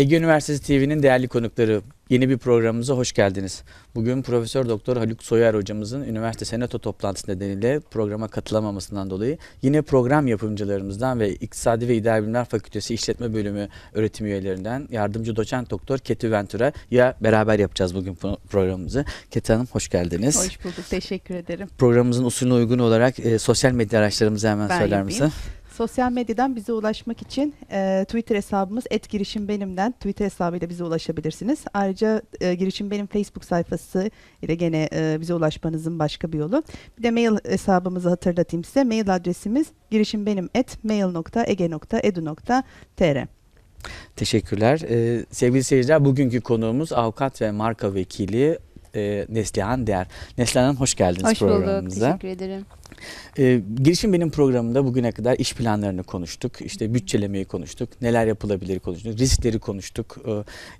Ege Üniversitesi TV'nin değerli konukları yeni bir programımıza hoş geldiniz. Bugün Profesör Doktor Haluk Soyer hocamızın üniversite senato toplantısı nedeniyle programa katılamamasından dolayı yine program yapımcılarımızdan ve İktisadi ve İdari Bilimler Fakültesi İşletme Bölümü öğretim üyelerinden yardımcı doçent doktor Keti Ventura ya beraber yapacağız bugün pro- programımızı. Keti Hanım hoş geldiniz. Hoş bulduk. Teşekkür ederim. Programımızın usulüne uygun olarak e, sosyal medya araçlarımızı hemen Ben söyler yapayım. Sosyal medyadan bize ulaşmak için e, Twitter hesabımız @girişimbenim'den Twitter hesabıyla bize ulaşabilirsiniz. Ayrıca e, Girişim Benim Facebook sayfası ile gene e, bize ulaşmanızın başka bir yolu. Bir de mail hesabımızı hatırlatayım size. Mail adresimiz girişimbenim@mail.ege.edu.tr. Teşekkürler. Ee, sevgili seyirciler bugünkü konuğumuz avukat ve marka vekili e, Neslihan Değer. Neslihan hoş geldiniz Hoş bulduk. programımıza. Teşekkür ederim. Ee, girişim benim programında bugüne kadar iş planlarını konuştuk. işte bütçelemeyi konuştuk. Neler yapılabilir konuştuk. Riskleri konuştuk.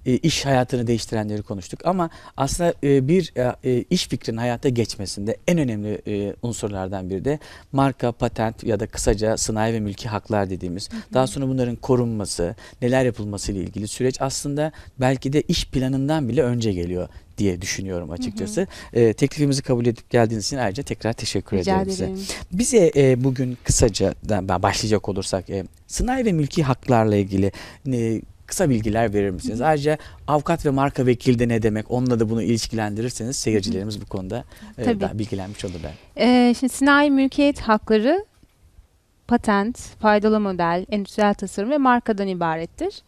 e, iş hayatını değiştirenleri konuştuk. Ama aslında e, bir e, iş fikrinin hayata geçmesinde en önemli e, unsurlardan biri de marka, patent ya da kısaca sanayi ve mülki haklar dediğimiz. Daha sonra bunların korunması, neler yapılması ile ilgili süreç aslında belki de iş planından bile önce geliyor diye düşünüyorum açıkçası. E, teklifimizi kabul edip geldiğiniz için ayrıca tekrar teşekkür Rica ederim size. Bize e, bugün kısaca başlayacak olursak e, sanayi ve mülki haklarla ilgili e, kısa bilgiler verir misiniz? Ayrıca avukat ve marka vekili de ne demek? Onunla da bunu ilişkilendirirseniz seyircilerimiz bu konuda e, daha bilgilenmiş olurlar. Ee, şimdi sanayi mülkiyet hakları patent, faydalı model, endüstriyel tasarım ve markadan ibarettir.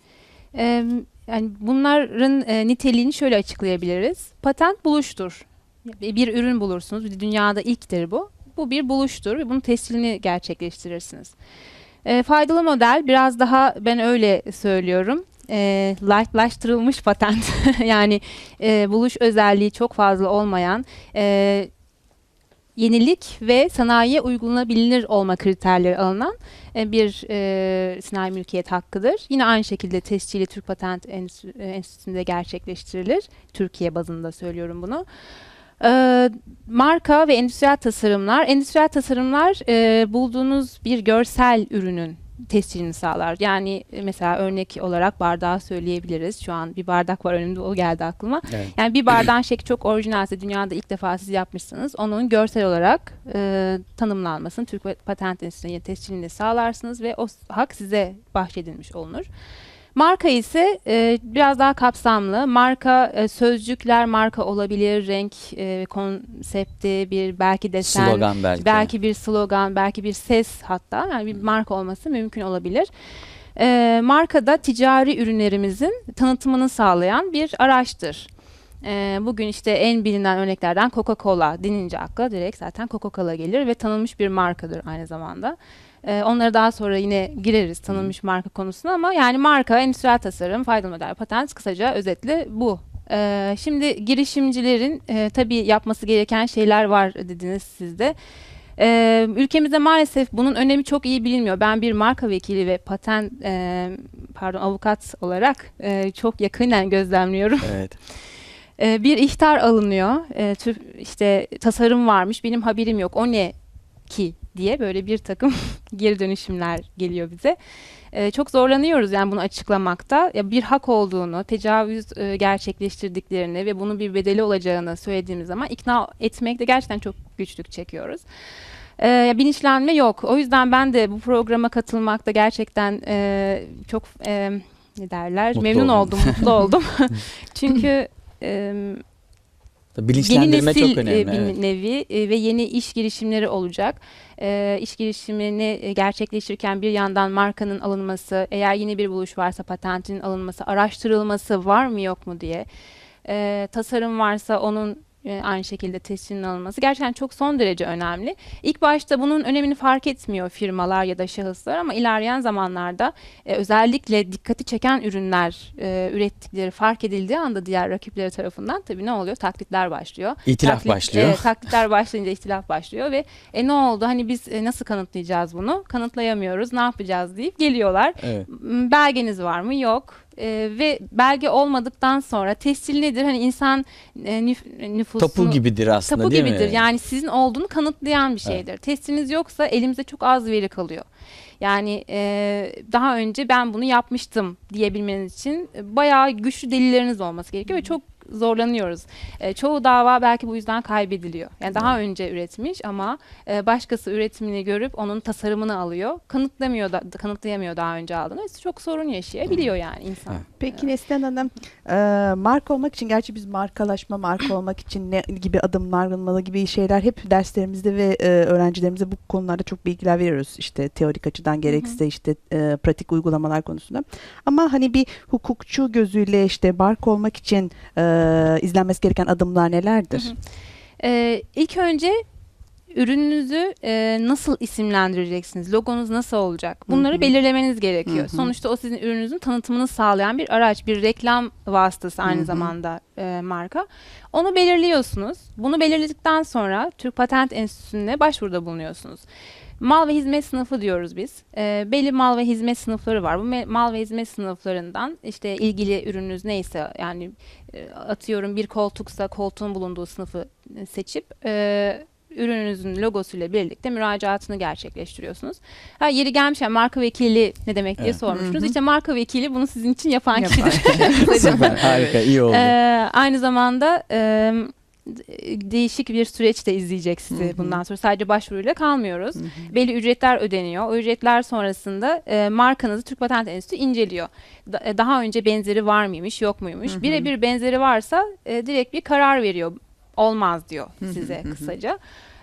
Ee, yani bunların e, niteliğini şöyle açıklayabiliriz. Patent buluştur. Bir ürün bulursunuz. Dünyada ilktir bu. Bu bir buluştur ve bunun tescilini gerçekleştirirsiniz. Ee, faydalı model biraz daha ben öyle söylüyorum. E, lightlaştırılmış patent. yani e, buluş özelliği çok fazla olmayan e, yenilik ve sanayiye uygulanabilir olma kriterleri alınan e, bir e, sanayi mülkiyet hakkıdır. Yine aynı şekilde tescili Türk Patent Enstitü- e, Enstitüsü'nde gerçekleştirilir. Türkiye bazında söylüyorum bunu. E, marka ve endüstriyel tasarımlar. Endüstriyel tasarımlar e, bulduğunuz bir görsel ürünün tescilini sağlar. Yani e, mesela örnek olarak bardağı söyleyebiliriz. Şu an bir bardak var önümde o geldi aklıma. Evet. Yani bir bardağın şekli çok orijinalse dünyada ilk defa siz yapmışsınız. Onun görsel olarak e, tanımlanmasını Türk Patent Enstitüsü'ne tescilini sağlarsınız ve o hak size bahşedilmiş olunur. Marka ise e, biraz daha kapsamlı. Marka e, sözcükler marka olabilir, renk e, konsepti, bir belki desen, Slogan belki. belki bir slogan, belki bir ses hatta yani bir marka olması mümkün olabilir. Ee, marka da ticari ürünlerimizin tanıtımını sağlayan bir araçtır. Ee, bugün işte en bilinen örneklerden Coca-Cola denince akla direkt zaten Coca-Cola gelir ve tanınmış bir markadır aynı zamanda. Ee, onlara daha sonra yine gireriz tanınmış marka konusuna ama yani marka, endüstriyel tasarım, faydalı model, patent kısaca özetle bu. Ee, şimdi girişimcilerin e, tabii yapması gereken şeyler var dediniz siz de. Ee, ülkemizde maalesef bunun önemi çok iyi bilinmiyor. Ben bir marka vekili ve patent e, pardon avukat olarak e, çok yakından gözlemliyorum. Evet. Ee, bir ihtar alınıyor. Ee, tür, işte tasarım varmış, benim haberim yok. O ne ki diye böyle bir takım geri dönüşümler geliyor bize. Ee, çok zorlanıyoruz yani bunu açıklamakta. Ya bir hak olduğunu, tecavüz e, gerçekleştirdiklerini ve bunun bir bedeli olacağını söylediğimiz zaman ikna etmekte gerçekten çok güçlük çekiyoruz. Ya bilinçlenme yok. O yüzden ben de bu programa katılmakta gerçekten e, çok e, ne derler Mutlu memnun oldum. oldum, mutlu oldum. Çünkü e, Tabii yeni Bilinçlendirme nesil çok önemli. e, bir evet. nevi e, ve yeni iş girişimleri olacak. E, iş girişimini e, gerçekleştirirken bir yandan markanın alınması, eğer yeni bir buluş varsa patentin alınması, araştırılması var mı yok mu diye. E, tasarım varsa onun aynı şekilde tescilinin alınması gerçekten çok son derece önemli. İlk başta bunun önemini fark etmiyor firmalar ya da şahıslar ama ilerleyen zamanlarda e, özellikle dikkati çeken ürünler e, ürettikleri fark edildiği anda diğer rakipleri tarafından tabii ne oluyor? Taklitler başlıyor. İtilaf Taklit- başlıyor. Evet, taklitler başlayınca ihtilaf başlıyor ve e, ne oldu? Hani biz e, nasıl kanıtlayacağız bunu? Kanıtlayamıyoruz. Ne yapacağız deyip geliyorlar. Evet. Belgeniz var mı? Yok. E, ve belge olmadıktan sonra tescil nedir? Hani insan e, nüf- nüfusunu Tapu gibidir aslında tapu değil gibidir. mi? Yani sizin olduğunu kanıtlayan bir şeydir. Testiniz yoksa elimizde çok az veri kalıyor. Yani e, daha önce ben bunu yapmıştım diyebilmeniz için bayağı güçlü delilleriniz olması gerekiyor ve çok zorlanıyoruz. E, çoğu dava belki bu yüzden kaybediliyor. Yani daha önce üretmiş ama e, başkası üretimini görüp onun tasarımını alıyor. Kanıtlamıyor da kanıtlayamıyor daha önce aldığını. Çok sorun yaşayabiliyor yani insan. Evet. Peki Neslihan Hanım, e, marka olmak için gerçi biz markalaşma, marka olmak için ne gibi adımlar alınmalı gibi şeyler hep derslerimizde ve e, öğrencilerimize bu konularda çok bilgiler veriyoruz. İşte teorik açıdan gerekse işte e, pratik uygulamalar konusunda. Ama hani bir hukukçu gözüyle işte marka olmak için e, izlenmesi gereken adımlar nelerdir? Hı hı. Ee, ilk önce ürününüzü e, nasıl isimlendireceksiniz? Logonuz nasıl olacak? Bunları Hı hı. belirlemeniz gerekiyor. Hı hı. Sonuçta o sizin ürününüzün tanıtımını sağlayan bir araç, bir reklam vasıtası aynı Hı hı. zamanda e, marka. Onu belirliyorsunuz. Bunu belirledikten sonra Türk Patent Enstitüsü'ne başvuruda bulunuyorsunuz. Mal ve hizmet sınıfı diyoruz biz. E, belli mal ve hizmet sınıfları var. Bu me- mal ve hizmet sınıflarından işte ilgili ürününüz neyse yani e, atıyorum bir koltuksa koltuğun bulunduğu sınıfı e, seçip e, ürününüzün logosuyla birlikte müracaatını gerçekleştiriyorsunuz. Ha yeri gelmişken marka vekili ne demek diye Evet. sormuştunuz. Hı hı. İşte marka vekili bunu sizin için yapan Yapan kişidir. Süper, harika, iyi oldu. Ee, aynı zamanda e, değişik bir süreç de izleyecek sizi Hı hı. bundan sonra. Sadece başvuruyla kalmıyoruz. Hı hı. Belli ücretler ödeniyor. O ücretler sonrasında e, markanızı Türk Patent Enstitüsü inceliyor. Da- e, daha önce benzeri var mıymış, yok muymuş? Birebir benzeri varsa e, direkt bir karar veriyor. Olmaz diyor size hı hı. kısaca.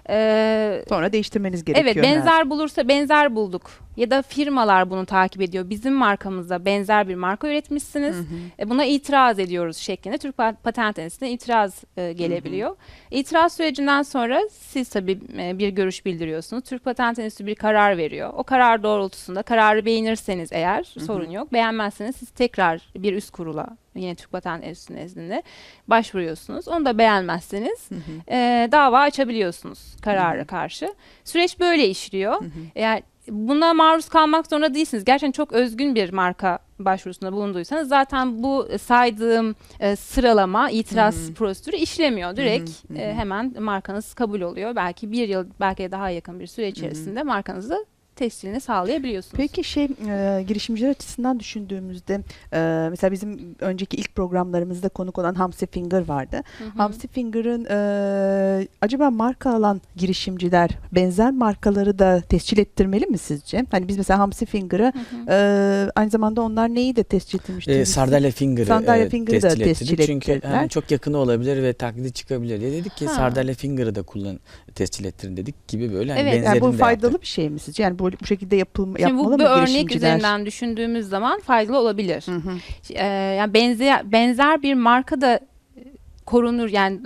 Ee, Sonra değiştirmeniz gerekiyor. Evet benzer bulursa benzer bulduk ya da firmalar bunu takip ediyor. Bizim markamızda benzer bir marka üretmişsiniz. Hı hı. E, Buna itiraz ediyoruz şeklinde Türk Pa- Patent Enstitüsü'ne itiraz e, gelebiliyor. İtiraz sürecinden sonra siz tabii e, bir görüş bildiriyorsunuz. Türk Patent Enstitüsü bir karar veriyor. O karar doğrultusunda kararı beğenirseniz eğer sorun yok. Beğenmezseniz siz tekrar bir üst kurula yine Türk Patent Enstitüsü nezdinde başvuruyorsunuz. Onu da beğenmezseniz Hı hı. e, dava açabiliyorsunuz karara Hı hı. karşı. Süreç böyle işliyor. Hı hı. Eğer buna maruz kalmak zorunda değilsiniz. Gerçekten çok özgün bir marka başvurusunda bulunduysanız zaten bu saydığım e, sıralama itiraz hı. prosedürü işlemiyor. Direkt hı e, hemen markanız kabul oluyor. Belki bir yıl belki daha yakın bir süre içerisinde markanızı tescilini sağlayabiliyorsunuz. Peki şey e, girişimciler açısından düşündüğümüzde e, mesela bizim önceki ilk programlarımızda konuk olan Hamsi Finger vardı. Hı hı. Hamsi Finger'ın e, acaba marka alan girişimciler benzer markaları da tescil ettirmeli mi sizce? Hani biz mesela Hamsi Finger'ı Hı hı. e, aynı zamanda onlar neyi de tescil ettirmişti? Ee, Sardalya Finger'ı Sardalya e, Finger'ı da tescil ettirdik. tescil Çünkü hani çok yakını olabilir ve taklidi çıkabilir diye dedik ki Ha. Sardalya Finger'ı da kullan tescil ettirin dedik gibi böyle hani Evet, yani bu faydalı yaptık. bir şey mi sizce? Yani bu, bu şekilde yapılma, Şimdi yapmalı bu bir mı örnek girişimciler? üzerinden düşündüğümüz zaman faydalı olabilir. Hı hı. Ee, yani benzer benzer bir marka da e, korunur yani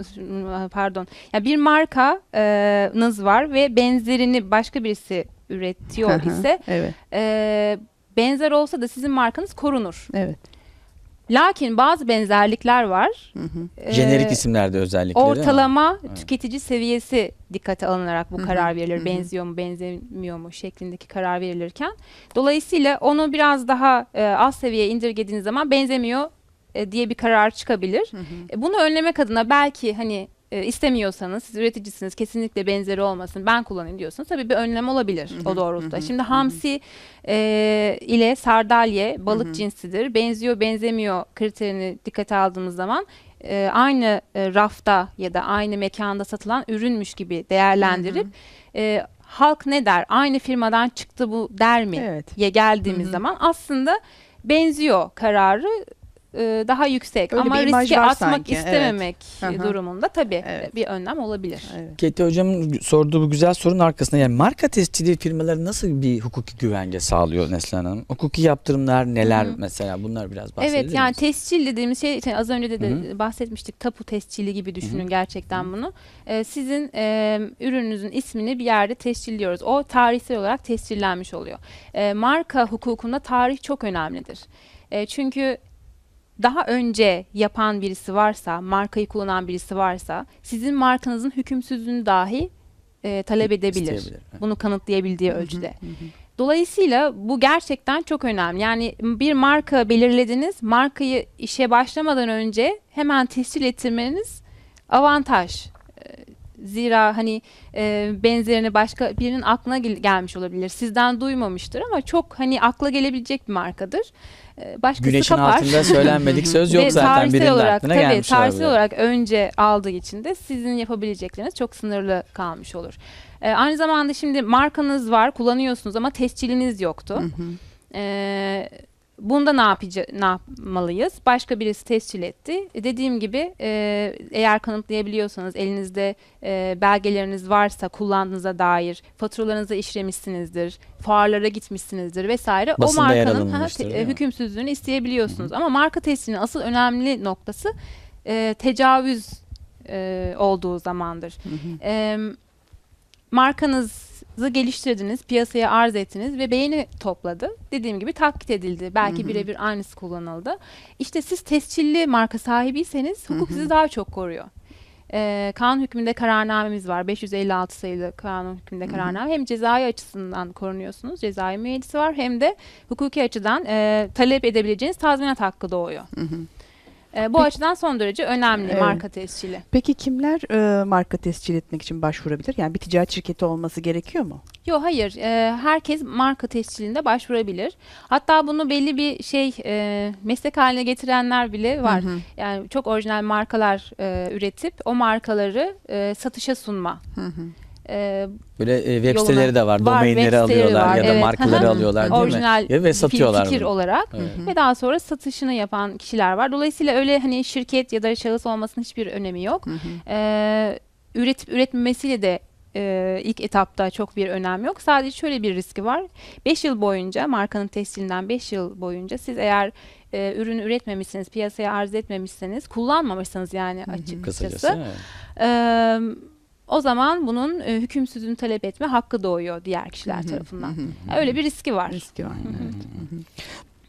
pardon. Ya bir markanız var ve benzerini başka birisi üretiyor Hı hı. ise evet, e, benzer olsa da sizin markanız korunur. evet. Lakin bazı benzerlikler var. Hı hı. Ee, Jenerik isimlerde özellikle değil mi? Ortalama Evet. tüketici seviyesi dikkate alınarak bu Hı hı, karar verilir. hı hı. Benziyor mu, benzemiyor mu şeklindeki karar verilirken. Dolayısıyla onu biraz daha e, az seviyeye indirgediğiniz zaman benzemiyor e, diye bir karar çıkabilir. Hı hı. E, bunu önlemek adına belki hani e, istemiyorsanız siz üreticisiniz kesinlikle benzeri olmasın ben kullanayım diyorsanız tabii bir önlem olabilir Hı hı, o doğrultuda. hı hı, Şimdi hamsi e, ile sardalye balık Hı hı. cinsidir. Benziyor benzemiyor kriterini dikkate aldığımız zaman e, aynı e, rafta ya da aynı mekanda satılan ürünmüş gibi değerlendirip e, halk ne der? Aynı firmadan çıktı bu der mi? Evet. ye geldiğimiz Hı hı. zaman aslında benziyor kararı e, daha yüksek Öyle ama bir imaj riske var atmak sanki, evet. istememek hı. durumunda tabii Evet. bir önlem olabilir. Evet. Kete hocamın sorduğu bu güzel sorunun arkasında yani marka tescili firmaları nasıl bir hukuki güvence sağlıyor Neslihan Hanım? Hukuki yaptırımlar neler Hı hı. mesela bunlar biraz bahsedebilir Evet yani misiniz? tescil dediğimiz şey işte az önce de, de Hı bahsetmiştik tapu tescili gibi düşünün gerçekten bunu. Ee, sizin e, ürününüzün ismini bir yerde tescilliyoruz. O tarihsel olarak tescillenmiş oluyor. E, marka hukukunda tarih çok önemlidir. E, çünkü daha önce yapan birisi varsa, markayı kullanan birisi varsa sizin markanızın hükümsüzlüğünü dahi e, talep edebilir. İsteyebilir. Bunu kanıtlayabildiği Hı hı, ölçüde. hı hı. Dolayısıyla bu gerçekten çok önemli. Yani bir marka belirlediniz, markayı işe başlamadan önce hemen tescil ettirmeniz avantaj. Zira hani e, benzerini başka birinin aklına gel- gelmiş olabilir. Sizden duymamıştır ama çok hani akla gelebilecek bir markadır. Ee, Başkası Güneşin kapar. altında söylenmedik söz yok Ve zaten tarihsel birinin olarak, aklına tabii, gelmiş tarihsel olabilir. olarak önce aldığı için de sizin yapabilecekleriniz çok sınırlı kalmış olur. Ee, aynı zamanda şimdi markanız var, kullanıyorsunuz ama tesciliniz yoktu. Ee, bunda ne yapıcı, ne yapmalıyız? Başka birisi tescil etti. E, Dediğim gibi e, eğer kanıtlayabiliyorsanız elinizde e, belgeleriniz varsa kullandığınıza dair faturalarınızı işlemişsinizdir, fuarlara gitmişsinizdir vesaire. Basında o markanın ha, te- hükümsüzlüğünü isteyebiliyorsunuz. Ama marka tescilinin asıl önemli noktası e, tecavüz e, olduğu zamandır. E, markanızı geliştirdiniz, piyasaya arz ettiniz ve beğeni topladı. Dediğim gibi taklit edildi. Belki birebir aynısı kullanıldı. İşte siz tescilli marka sahibiyseniz hukuk sizi daha çok koruyor. Ee, kanun hükmünde kararnamemiz var. 556 sayılı kanun hükmünde kararname. Hem cezai açısından korunuyorsunuz. Cezai müeyyidesi var. Hem de hukuki açıdan e, talep edebileceğiniz tazminat hakkı doğuyor. E, bu Peki- açıdan son derece önemli Evet. marka tescili. Peki kimler e, marka tescil etmek için başvurabilir? Yani bir ticaret şirketi olması gerekiyor mu? Yok hayır. Ee, herkes marka tescilinde başvurabilir. Hatta bunu belli bir şey e, meslek haline getirenler bile var. Yani çok orijinal markalar e, üretip o markaları e, satışa sunma. E, Böyle e, web Yoluna- siteleri de var. Var, Domainleri web siteleri alıyorlar var, ya da evet. markaları Hı hı. alıyorlar değil orijinal mi? Ya ve satıyorlar fikir bunu. olarak Evet. ve daha sonra satışını yapan kişiler var. Dolayısıyla öyle hani şirket ya da şahıs olmasının hiçbir önemi yok. Ee, üretip üretmemesiyle de e, ilk etapta çok bir önem yok. Sadece şöyle bir riski var. 5 yıl boyunca markanın tescilinden 5 yıl boyunca siz eğer e, ürünü üretmemişseniz, piyasaya arz etmemişseniz, kullanmamışsanız yani açıkçası Kısacası. evet. e, o zaman bunun e, hükümsüzlüğünü talep etme hakkı doğuyor diğer kişiler tarafından. Öyle bir riski var. Riski var. Evet.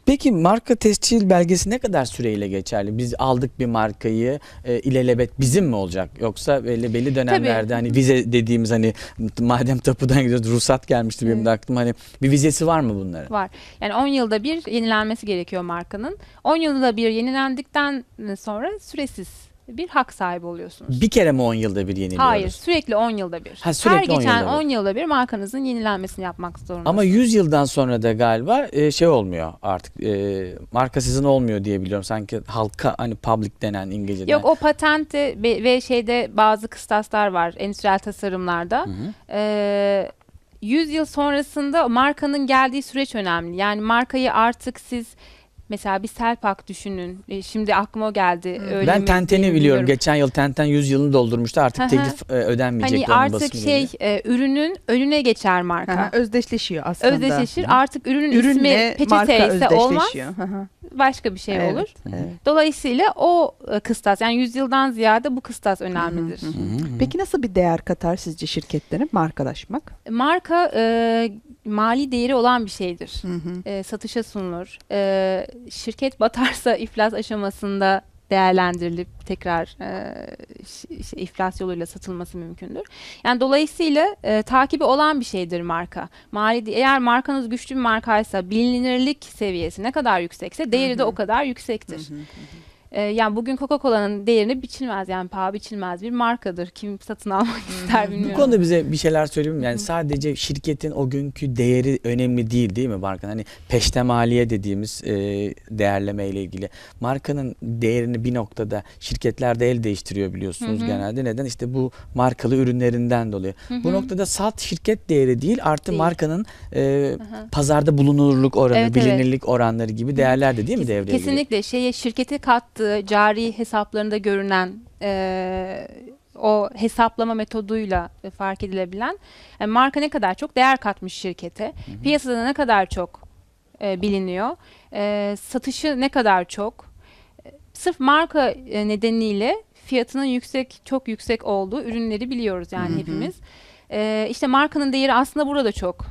Peki marka tescil belgesi ne kadar süreyle geçerli? Biz aldık bir markayı e, ilelebet bizim mi olacak? Yoksa belli belli dönemlerde hani vize dediğimiz hani madem tapudan gidiyoruz ruhsat gelmişti benim de aklıma hani bir vizesi var mı bunların? Var. Yani 10 yılda bir yenilenmesi gerekiyor markanın. 10 yılda bir yenilendikten sonra süresiz bir hak sahibi oluyorsunuz. Bir kere mi 10 yılda bir yeniliyoruz? Hayır, sürekli 10 yılda bir. Ha, sürekli Her 10 geçen yılda bir. 10 yılda bir markanızın yenilenmesini yapmak zorundasınız. Ama 100 yıldan sonra da galiba e, şey olmuyor artık e, marka sizin olmuyor diye biliyorum. Sanki halka hani public denen İngilizce'den. Yok o patente ve şeyde bazı kıstaslar var endüstriyel tasarımlarda. Hı hı. Ee, 100 yıl sonrasında markanın geldiği süreç önemli. Yani markayı artık siz mesela bir Selpak düşünün. E, şimdi aklıma o geldi. Öyle ben Tenten'i biliyorum. Geçen yıl Tenten 100 yılını doldurmuştu. Artık teklif e, ödenmeyecek. Hani artık şey e, ürünün önüne geçer marka. Aha, özdeşleşiyor aslında. Özdeşleşir. Artık ürünün ismi Ürünle marka peçete ise olmaz. özdeşleşiyor. Hı hı. Başka bir şey Evet, olur. evet. Dolayısıyla o e, kıstas yani yüzyıldan ziyade bu kıstas önemlidir. Hı hı. Peki nasıl bir değer katar sizce şirketlere markalaşmak? Marka e, mali değeri olan bir şeydir. E, satışa sunulur. E, şirket batarsa iflas aşamasında değerlendirilip tekrar e, işte iflas yoluyla satılması mümkündür. Yani dolayısıyla e, takibi olan bir şeydir marka. Mali eğer markanız güçlü bir markaysa bilinirlik seviyesi ne kadar yüksekse değeri de o kadar yüksektir. E, yani bugün Coca-Cola'nın değerini biçilmez yani paha biçilmez bir markadır. Kim satın almak ister Bu bilmiyorum. konuda bize bir şeyler söyleyeyim mi? Yani sadece şirketin o günkü değeri önemli değil değil mi markanın? Hani peştemaliye dediğimiz e, değerleme ile ilgili. Markanın değerini bir noktada şirketler de el değiştiriyor biliyorsunuz Hı hı. genelde. Neden? İşte bu markalı ürünlerinden dolayı. Bu noktada salt şirket değeri değil artı Değil. markanın e, Aha. pazarda bulunurluk oranı, Evet, evet. bilinirlik oranları gibi değerler de değil mi Kes- devreye? Kesinlikle şeye şirkete kattığı cari hesaplarında görünen eee, o hesaplama metoduyla e, fark edilebilen e, marka ne kadar çok değer katmış şirkete, piyasada ne kadar çok e, biliniyor, e, satışı ne kadar çok, E, sırf marka e, nedeniyle fiyatının yüksek çok yüksek olduğu ürünleri biliyoruz yani hepimiz. E, işte markanın değeri aslında burada çok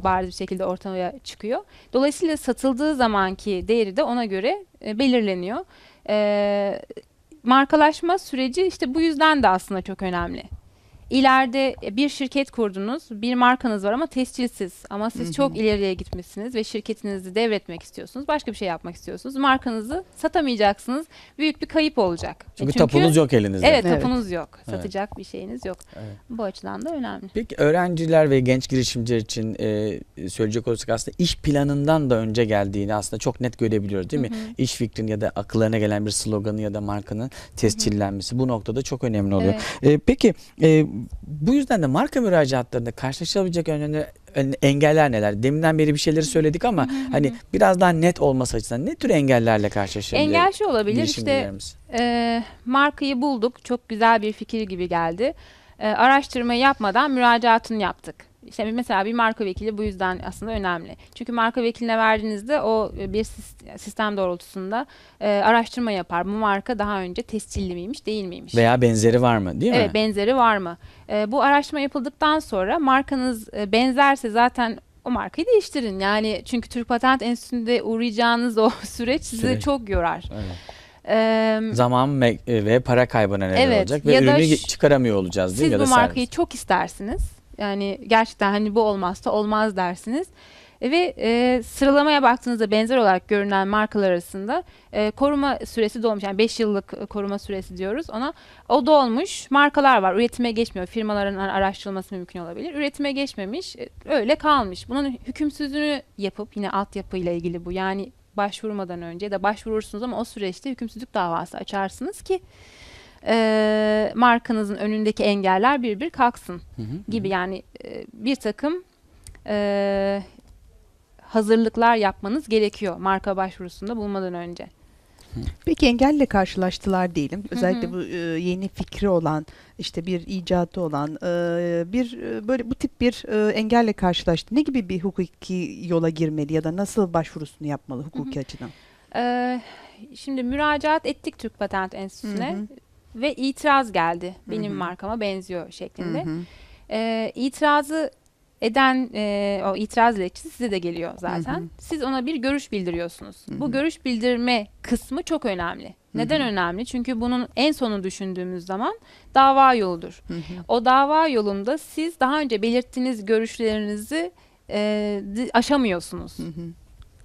e, bariz bir şekilde ortaya çıkıyor. Dolayısıyla satıldığı zamanki değeri de ona göre e, belirleniyor. Markalaşma süreci işte bu yüzden de aslında çok önemli. İleride bir şirket kurdunuz, bir markanız var ama tescilsiz. Ama siz çok ileriye gitmişsiniz ve şirketinizi devretmek istiyorsunuz. Başka bir şey yapmak istiyorsunuz. Markanızı satamayacaksınız. Büyük bir kayıp olacak. E Çünkü, tapunuz yok elinizde. Evet, Evet. tapunuz yok. Evet. Satacak bir şeyiniz yok. Evet. Bu açıdan da önemli. Peki öğrenciler ve genç girişimciler için e, söyleyecek olursak aslında iş planından da önce geldiğini aslında çok net görebiliyoruz değil mi? İş fikrin ya da akıllarına gelen bir sloganı ya da markanın tescillenmesi bu noktada çok önemli oluyor. Evet. E, peki e, bu yüzden de marka müracaatlarında karşılaşabilecek önemli ön- engeller neler? Deminden beri bir şeyleri söyledik ama hani biraz daha net olması açısından ne tür engellerle karşılaşabilir? Engel şu olabilir işte e, markayı bulduk. Çok güzel bir fikir gibi geldi. E, araştırmayı yapmadan müracaatını yaptık. İşte mesela bir marka vekili bu yüzden aslında önemli. Çünkü marka vekiline verdiğinizde o e, bir sis- sistem doğrultusunda e, araştırma yapar. Bu marka daha önce tescilli miymiş değil miymiş? Veya benzeri var mı değil mi? Evet benzeri var mı? E, bu araştırma yapıldıktan sonra markanız e, benzerse zaten o markayı değiştirin. Yani çünkü Türk Patent Enstitüsü'nde uğrayacağınız o süreç sizi Süreç. çok yorar. Evet. Zaman ve para kaybına neden Evet, olacak ve ya ürünü çıkaramıyor olacağız değil Siz mi? Ya bu da markayı servis. çok istersiniz. Yani gerçekten hani bu olmazsa olmaz dersiniz. E, Ve e, sıralamaya baktığınızda benzer olarak görünen markalar arasında e, koruma süresi dolmuş. Yani 5 yıllık e, koruma süresi diyoruz ona. O dolmuş markalar var. Üretime geçmiyor. Firmaların ara- araştırılması mümkün olabilir. Üretime geçmemiş. e, öyle kalmış. Bunun hükümsüzlüğünü yapıp yine altyapıyla ilgili bu. Yani başvurmadan önce ya da başvurursunuz ama o süreçte hükümsüzlük davası açarsınız ki e, markanızın önündeki engeller bir bir kalksın Hı hı. gibi yani e, bir takım e, hazırlıklar yapmanız gerekiyor marka başvurusunda bulunmadan önce. Peki engelle karşılaştılar diyelim. Özellikle hı. bu e, yeni fikri olan, işte bir icatı olan, e, bir e, böyle bu tip bir e, engelle karşılaştı. Ne gibi bir hukuki yola girmeli ya da nasıl başvurusunu yapmalı hukuki açıdan? E, şimdi müracaat ettik Türk Patent Enstitüsü'ne Hı hı. Ve itiraz geldi. Benim Hı hı. markama benziyor şeklinde. E, itirazı eden e, o itiraz dilekçesi size de geliyor zaten. Hı hı. Siz ona bir görüş bildiriyorsunuz. Hı hı. Bu görüş bildirme kısmı çok önemli. Neden hı. önemli? Çünkü bunun en sonu düşündüğümüz zaman dava yoludur. Hı hı. O dava yolunda siz daha önce belirttiğiniz görüşlerinizi e, aşamıyorsunuz. Hı hı.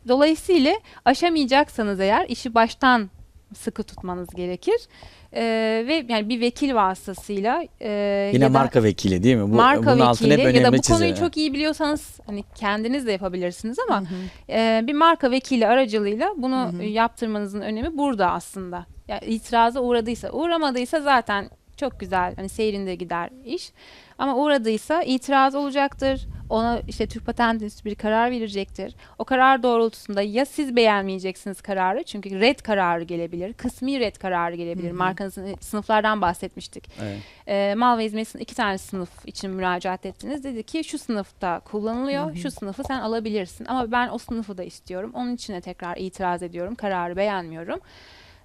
Dolayısıyla aşamayacaksanız eğer işi baştan sıkı tutmanız gerekir. E, ve yani bir vekil vasıtasıyla e, Yine ya da marka vekili değil mi? Bu, marka bunun altını hep vekili önemli ya da bu çizelim. konuyu çok iyi biliyorsanız hani kendiniz de yapabilirsiniz ama Hı hı. e, bir marka vekili aracılığıyla bunu Hı hı. yaptırmanızın önemi burada aslında. Yani itiraza uğradıysa, uğramadıysa zaten çok güzel hani seyrinde gider iş. Ama uğradıysa itiraz olacaktır. Ona işte Türk Patent Enstitüsü bir karar verecektir. O karar doğrultusunda ya siz beğenmeyeceksiniz kararı çünkü red kararı gelebilir. Kısmi red kararı gelebilir. Hı hı. Markanızın e, sınıflardan bahsetmiştik. Evet. E, mal ve hizmet sınıfı iki tane sınıf için müracaat ettiniz. Dedi ki şu sınıfta kullanılıyor. Hı hı. Şu sınıfı sen alabilirsin. Ama ben o sınıfı da istiyorum. Onun için de tekrar itiraz ediyorum. Kararı beğenmiyorum.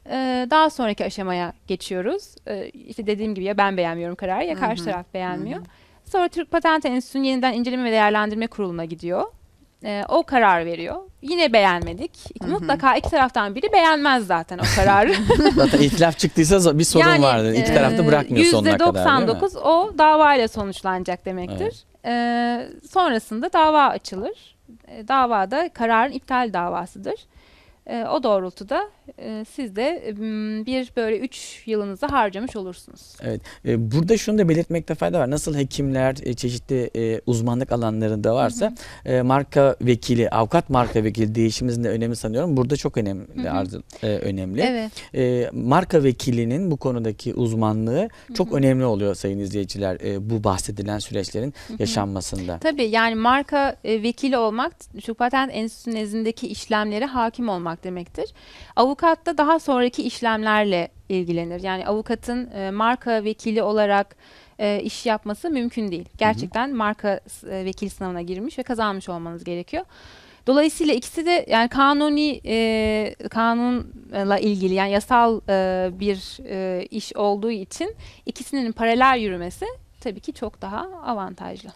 E, daha sonraki aşamaya geçiyoruz. E, işte dediğim gibi ya ben beğenmiyorum kararı ya karşı taraf beğenmiyor. Hı hı. Sonra Türk Patent Enstitüsü'nün yeniden inceleme ve değerlendirme kuruluna gidiyor. E, o karar veriyor. Yine beğenmedik. Hı hı. Mutlaka iki taraftan biri beğenmez zaten o kararı. Zaten itilaf çıktıysa bir sorun vardır. İki taraf da e, bırakmıyor sonuna kadar değil mi? %99 o davayla sonuçlanacak demektir. E, sonrasında dava açılır. E, davada kararın iptal davasıdır. E, o doğrultuda e, siz de bir böyle 3 yılınızı harcamış olursunuz. Evet. E, Burada şunu da belirtmekte fayda var. Nasıl hekimler e, çeşitli e, uzmanlık alanlarında varsa e, marka vekili, avukat marka vekili değişimimizin de önemi sanıyorum. Burada çok önemli, Hı hı. arz- e, önemli. Evet. E, marka vekilinin bu konudaki uzmanlığı çok önemli oluyor sayın izleyiciler e, bu bahsedilen süreçlerin yaşanmasında. Tabii yani marka e, vekili olmak Türk Patent Enstitüsü nezdindeki işlemlere hakim olmak demektir. Avukat da daha sonraki işlemlerle ilgilenir. Yani avukatın e, marka vekili olarak e, iş yapması mümkün değil. Gerçekten marka e, vekil sınavına girmiş ve kazanmış olmanız gerekiyor. Dolayısıyla ikisi de yani kanuni e, kanunla ilgili yani yasal e, bir e, iş olduğu için ikisinin paralel yürümesi tabii ki çok daha avantajlı.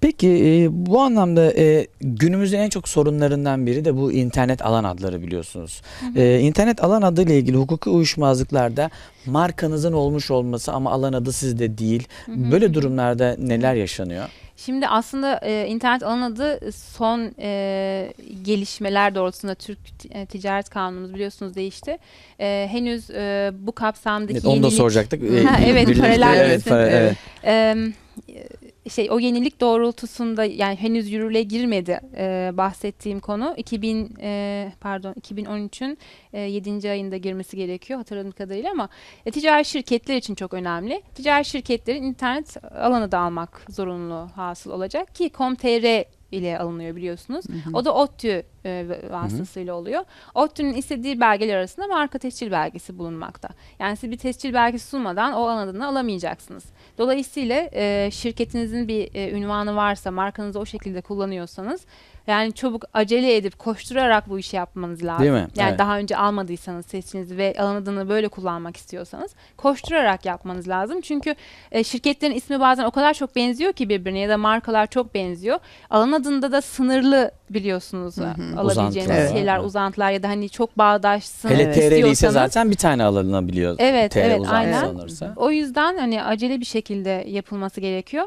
Peki e, bu anlamda e, günümüzün en çok sorunlarından biri de bu internet alan adları biliyorsunuz. E, internet alan adı ile ilgili hukuki uyuşmazlıklarda markanızın olmuş olması ama alan adı sizde değil. Böyle durumlarda neler yaşanıyor? Şimdi aslında e, internet alan adı son e, gelişmeler doğrultusunda Türk e, Ticaret Kanunumuz biliyorsunuz değişti. E, henüz e, bu kapsamdaki Evet, onu da yenilik- soracaktık. Ha, evet, paralel evet, para- evet. Em, şey o yenilik doğrultusunda yani henüz yürürlüğe girmedi e, bahsettiğim konu 2000 e, pardon 2013'ün e, 7. ayında girmesi gerekiyor hatırladığım kadarıyla ama e, ticari şirketler için çok önemli. Ticari şirketlerin internet alanı da almak zorunlu hasıl olacak ki com.tr ile alınıyor biliyorsunuz. O da ODTÜ e, vasıtasıyla oluyor. ODTÜ'nün istediği belgeler arasında marka tescil belgesi bulunmakta. Yani siz bir tescil belgesi sunmadan o alan adını alamayacaksınız. Dolayısıyla e, şirketinizin bir e, ünvanı varsa, markanızı o şekilde kullanıyorsanız yani çabuk acele edip koşturarak bu işi yapmanız lazım. Değil mi? Yani Evet. daha önce almadıysanız seçinizi ve alan adını böyle kullanmak istiyorsanız koşturarak yapmanız lazım. Çünkü e, şirketlerin ismi bazen o kadar çok benziyor ki birbirine ya da markalar çok benziyor. Alan adında da sınırlı biliyorsunuz alabileceğiniz Uzantılar şeyler, uzantılar ya da hani çok bağdaşsın Hele. TR'li ise istiyorsanız- zaten bir tane alınabiliyor. Evet, TR evet, uzantısı aynen. alınırsa. O yüzden hani acele bir şekilde yapılması gerekiyor.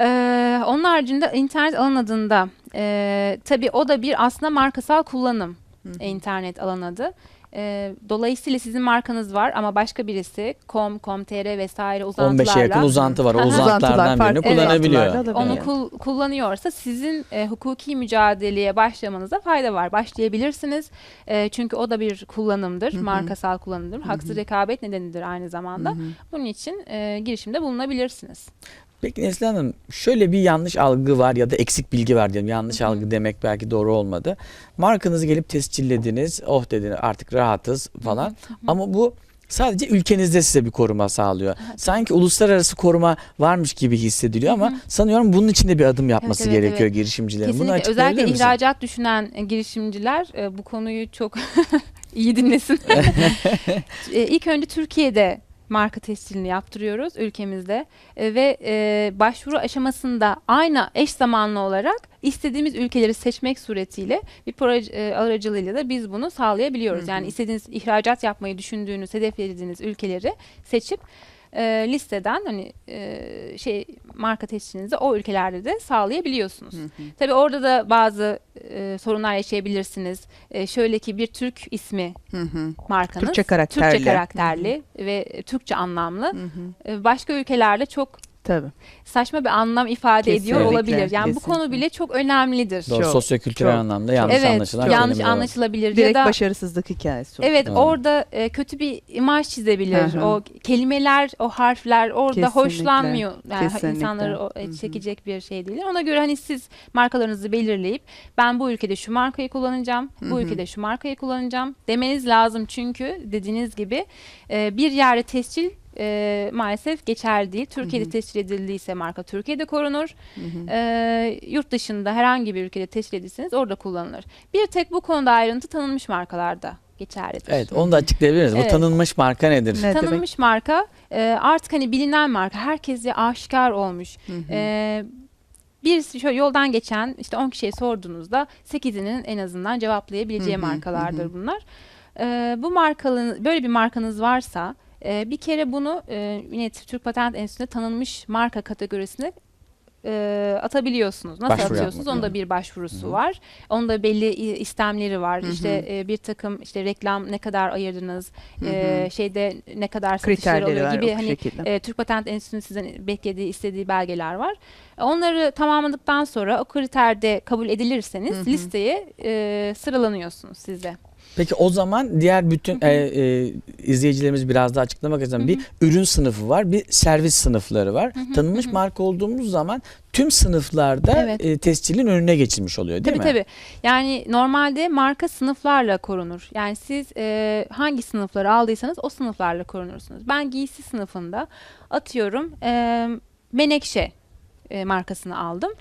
Ee, onun haricinde internet alan adında e, tabii o da bir aslında markasal kullanım e, internet alan adı. E, dolayısıyla sizin markanız var ama başka birisi com, com.tr vesaire uzantılarla 15'e yakın uzantı var. O uzantılardan birini farklı kullanabiliyor. onu kul- kullanıyorsa sizin e, hukuki mücadeleye başlamanıza fayda var. Başlayabilirsiniz. E, çünkü o da bir kullanımdır. Markasal kullanımdır. Haksız rekabet nedenidir aynı zamanda. Bunun için e, girişimde bulunabilirsiniz. Peki Neslihan Hanım şöyle bir yanlış algı var ya da eksik bilgi var diyelim. Yanlış algı demek belki doğru olmadı. Markanızı gelip tescillediniz. Oh dediniz artık rahatız falan. Ama bu sadece ülkenizde size bir koruma sağlıyor. Sanki uluslararası koruma varmış gibi hissediliyor ama sanıyorum bunun için de bir adım yapması Evet, evet, gerekiyor evet. girişimcilerin. Bunu Kesinlikle. açıklayabilir Özellikle misin? ihracat düşünen e, girişimciler e, bu konuyu çok iyi dinlesin. e, ilk önce Türkiye'de marka tescilini yaptırıyoruz ülkemizde E, ve e, başvuru aşamasında aynı eş zamanlı olarak istediğimiz ülkeleri seçmek suretiyle bir proje e, aracılığıyla da biz bunu sağlayabiliyoruz. Yani istediğiniz ihracat yapmayı düşündüğünüz, hedeflediğiniz ülkeleri seçip e, listeden hani e, şey marka tescilinizi o ülkelerde de sağlayabiliyorsunuz. Tabii orada da bazı e, sorunlar yaşayabilirsiniz. E, şöyle ki bir Türk ismi Hı hı. markanız. Türkçe karakterli. Türkçe karakterli ve Türkçe anlamlı. E, Başka ülkelerde çok Tabii. saçma bir anlam ifade ediyor Kesinlikle, olabilir. Yani bu konu kesinlikle. bile çok önemlidir. Doğru, Çok, sosyokültürel çok, anlamda yanlış evet, anlaşılan yanlış kelimeler var. anlaşılabilir Direkt ya da başarısızlık hikayesi. Evet Doğru. orada e, kötü bir imaj çizebilir. Hı hı. O kelimeler, o harfler orada Kesinlikle, hoşlanmıyor. Yani kesinlikle. insanları o, e, Hı hı. çekecek bir şey değil. Ona göre hani siz markalarınızı belirleyip ben bu ülkede şu markayı kullanacağım, bu ülkede şu markayı kullanacağım demeniz lazım. Çünkü dediğiniz gibi e, bir yerde tescil e, maalesef geçerli değil. Türkiye'de tescil edildiyse marka Türkiye'de korunur. E, yurt dışında herhangi bir ülkede tescil edilseniz orada kullanılır. Bir tek bu konuda ayrıntı tanınmış markalarda geçerlidir. Evet onu da açıklayabilir misiniz? Bu Evet. tanınmış marka nedir? Ne demek? Tanınmış marka e, artık hani bilinen marka herkese aşikar olmuş. E, bir şöyle yoldan geçen işte 10 kişiye sorduğunuzda 8'inin en azından cevaplayabileceği Hı hı, markalardır hı hı. bunlar. E, bu markanın böyle bir markanız varsa e, bir kere bunu e, yine Türk Patent Enstitüsü'nde tanınmış marka kategorisine e, atabiliyorsunuz. Nasıl Başvuru atıyorsunuz? yapmak, Onun da bir başvurusu var. Onun da belli istemleri var. İşte e, bir takım işte reklam ne kadar ayırdınız, e, şeyde ne kadar satışlar oluyor var gibi hani şekilde. e, Türk Patent Enstitüsü'nün sizden beklediği, istediği belgeler var. Onları tamamladıktan sonra o kriterde kabul edilirseniz listeye e, sıralanıyorsunuz size. Peki o zaman diğer bütün e, e, izleyicilerimiz biraz daha açıklamak istiyorum. Bir ürün sınıfı var, bir servis sınıfları var. Tanınmış marka olduğumuz zaman tüm sınıflarda Evet. e, tescilin önüne geçilmiş oluyor değil tabii mi? tabii. Yani normalde marka sınıflarla korunur. Yani siz e, hangi sınıfları aldıysanız o sınıflarla korunursunuz. Ben giysi sınıfında atıyorum e, Menekşe e, markasını aldım.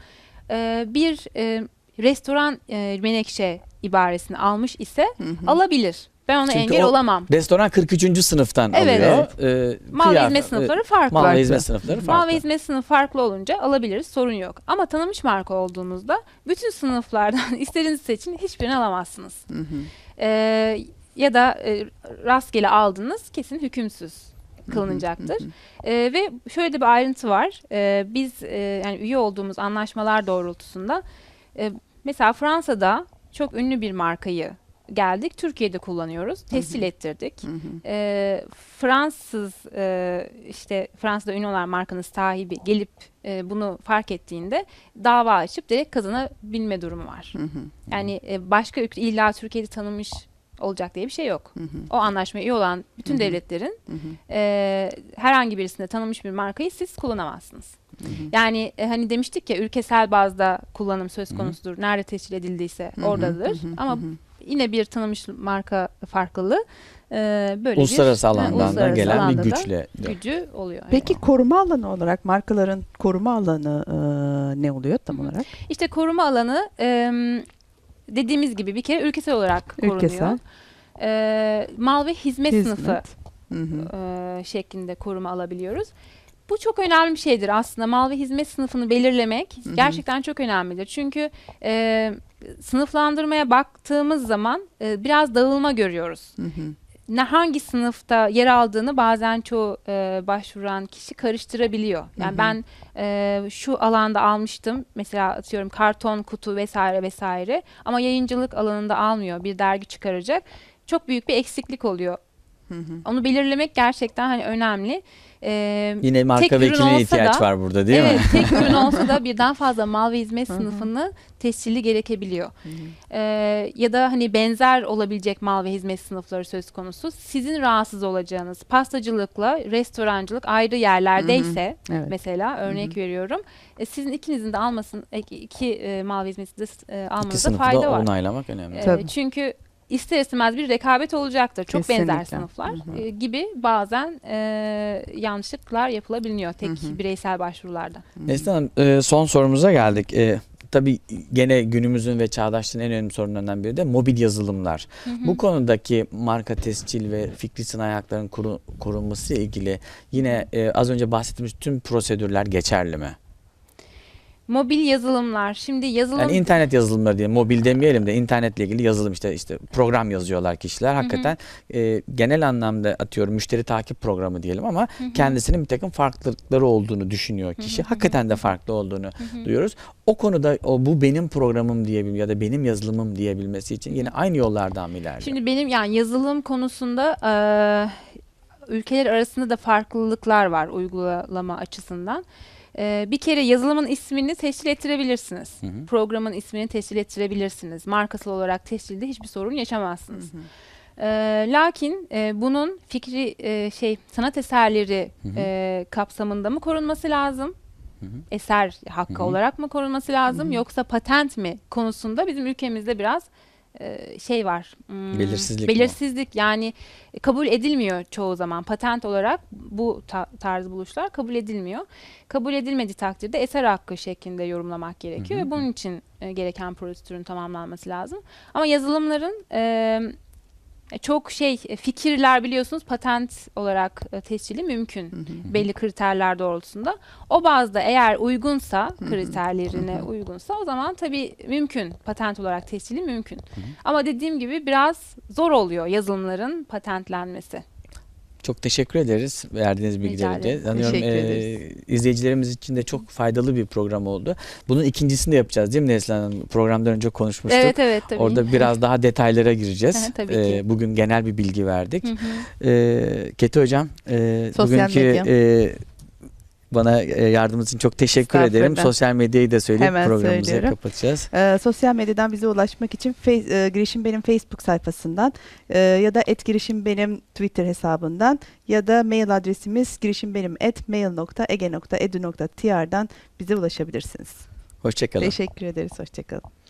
E, bir e, restoran e, Menekşe ibaresini almış ise alabilir. Ben ona Çünkü engel o olamam. Restoran 43. sınıftan Evet. alıyor. E, Mal ve hizmet sınıfları farklı. Mal ve hizmet sınıfları Mal farklı. ve hizmet sınıfı farklı olunca alabiliriz sorun yok. Ama tanınmış marka olduğunuzda bütün sınıflardan istediğinizi seçin hiçbirini alamazsınız. Ee, ya da e, rastgele aldınız kesin hükümsüz kılınacaktır. E, ve şöyle de bir ayrıntı var. E, biz e, yani üye olduğumuz anlaşmalar doğrultusunda e, mesela Fransa'da çok ünlü bir markayı geldik. Türkiye'de kullanıyoruz. Tescil ettirdik. Hı hı. E, Fransız e, işte Fransa'da ünlü olan markanın sahibi gelip e, bunu fark ettiğinde dava açıp direkt kazanabilme durumu var. Hı hı. Yani e, başka ülke illa Türkiye'de tanınmış olacak diye bir şey yok. Hı hı. O anlaşmaya üye olan bütün Hı hı. devletlerin Hı hı. e, herhangi birisinde tanınmış bir markayı siz kullanamazsınız. Hı hı. Yani e, hani demiştik ya ülkesel bazda kullanım söz Hı hı. konusudur. Nerede tescil edildiyse Hı hı. oradadır. Hı hı. Ama Hı hı. yine bir tanınmış marka farklılığı e, böyle Uluslararası bir alandan da uluslararası gelen bir alanda da güçle. gücü oluyor. Peki Evet. koruma alanı olarak markaların koruma alanı e, ne oluyor tam Hı hı. olarak? İşte koruma alanı e, dediğimiz gibi bir kere ülkesel olarak korunuyor. Ülkesel. E, mal ve hizmet, Hizmet. sınıfı Hı hı. e, şeklinde koruma alabiliyoruz. Bu çok önemli bir şeydir aslında. Mal ve hizmet sınıfını belirlemek Hı hı. gerçekten çok önemlidir. Çünkü e, sınıflandırmaya baktığımız zaman e, biraz dağılma görüyoruz. Hı hı. Ne hangi sınıfta yer aldığını bazen çoğu e, başvuran kişi karıştırabiliyor. Yani Hı hı. ben e, şu alanda almıştım. Mesela atıyorum karton kutu vesaire vesaire. Ama yayıncılık alanında almıyor. Bir dergi çıkaracak. Çok büyük bir eksiklik oluyor. Hı hı. Onu belirlemek gerçekten hani önemli. Ee, Yine marka tek ürün vekiline olsa ihtiyaç da- var burada değil evet, mi? tek ürün olsa da birden fazla mal ve hizmet sınıfını tescilli gerekebiliyor. Hı hı. Ee, ya da hani benzer olabilecek mal ve hizmet sınıfları söz konusu. Sizin rahatsız olacağınız pastacılıkla restorancılık ayrı yerlerdeyse Evet. mesela örnek veriyorum. E, sizin ikinizin de almasın iki, iki e, mal ve hizmeti de e, İki almanızda sınıfı fayda da var. onaylamak önemli. Ee, Tabii. çünkü ister istemez bir rekabet olacaktır. Çok benzer Kesinlikle. sınıflar Hı hı. e, gibi bazen e, yanlışlıklar yapılabiliyor tek Hı hı. bireysel başvurularda. Neslihan Hanım e, son sorumuza geldik. E, tabii gene günümüzün ve çağdaşlığın en önemli sorunlarından biri de mobil yazılımlar. Bu konudaki marka tescil ve fikri sınai hakların koru- korunması ile ilgili yine e, az önce bahsettiğimiz tüm prosedürler geçerli mi? Mobil yazılımlar. Şimdi yazılım Yani internet yazılımları diye mobil demeyelim de internetle ilgili yazılım işte işte program yazıyorlar kişiler. Hakikaten e, genel anlamda atıyorum müşteri takip programı diyelim ama kendisinin bir takım farklılıkları olduğunu düşünüyor kişi. Hakikaten de farklı olduğunu duyuyoruz. O konuda o bu benim programım diyebil ya da benim yazılımım diyebilmesi için yine aynı yollardan mı ilerliyor? Şimdi benim yani yazılım konusunda e, ülkeler arasında da farklılıklar var uygulama açısından. E, bir kere yazılımın ismini tescil ettirebilirsiniz. Hı hı. Programın ismini tescil ettirebilirsiniz. Markasal olarak tescilde hiçbir sorun yaşamazsınız. Hı hı. E, lakin e, bunun fikri e, şey sanat eserleri Hı hı. e, kapsamında mı korunması lazım? Hı hı. Eser hakkı Hı hı. olarak mı korunması lazım Hı hı. yoksa patent mi konusunda bizim ülkemizde biraz şey var. hmm, Belirsizlik mi? Belirsizlik yani kabul edilmiyor çoğu zaman patent olarak bu ta- tarz buluşlar kabul edilmiyor. Kabul edilmediği takdirde eser hakkı şeklinde yorumlamak gerekiyor Hı hı. ve bunun için e, gereken prosedürün tamamlanması lazım. Ama yazılımların e, çok şey e, fikirler biliyorsunuz patent olarak e, tescili mümkün Hı hı. belli kriterler doğrultusunda. O bazda eğer uygunsa Hı hı. kriterlerine Hı hı. uygunsa o zaman tabii mümkün patent olarak tescili mümkün. Ama dediğim gibi biraz zor oluyor yazılımların patentlenmesi. Çok teşekkür ederiz verdiğiniz bilgiler için. Sanıyorum e, izleyicilerimiz için de çok faydalı bir program oldu. Bunun ikincisini de yapacağız değil mi Neslihan Hanım? Programdan önce konuşmuştuk. Evet evet tabii. Orada biraz daha detaylara gireceğiz. Tabii E, ki. bugün genel bir bilgi verdik. Hı hı. E, Keti Hocam, e, Sosyal bugünkü medya. e, bana e, yardımınız için çok teşekkür ederim. Sosyal medyayı da söyleyip Hemen programımızı söylüyorum. kapatacağız. Ee, sosyal medyadan bize ulaşmak için Face, e, Girişim Benim Facebook sayfasından e, ya da et Girişim Benim Twitter hesabından ya da mail adresimiz girişimbenim at mail.ege.edu.tr'dan bize ulaşabilirsiniz. Hoşçakalın. Teşekkür ederiz. Hoşçakalın.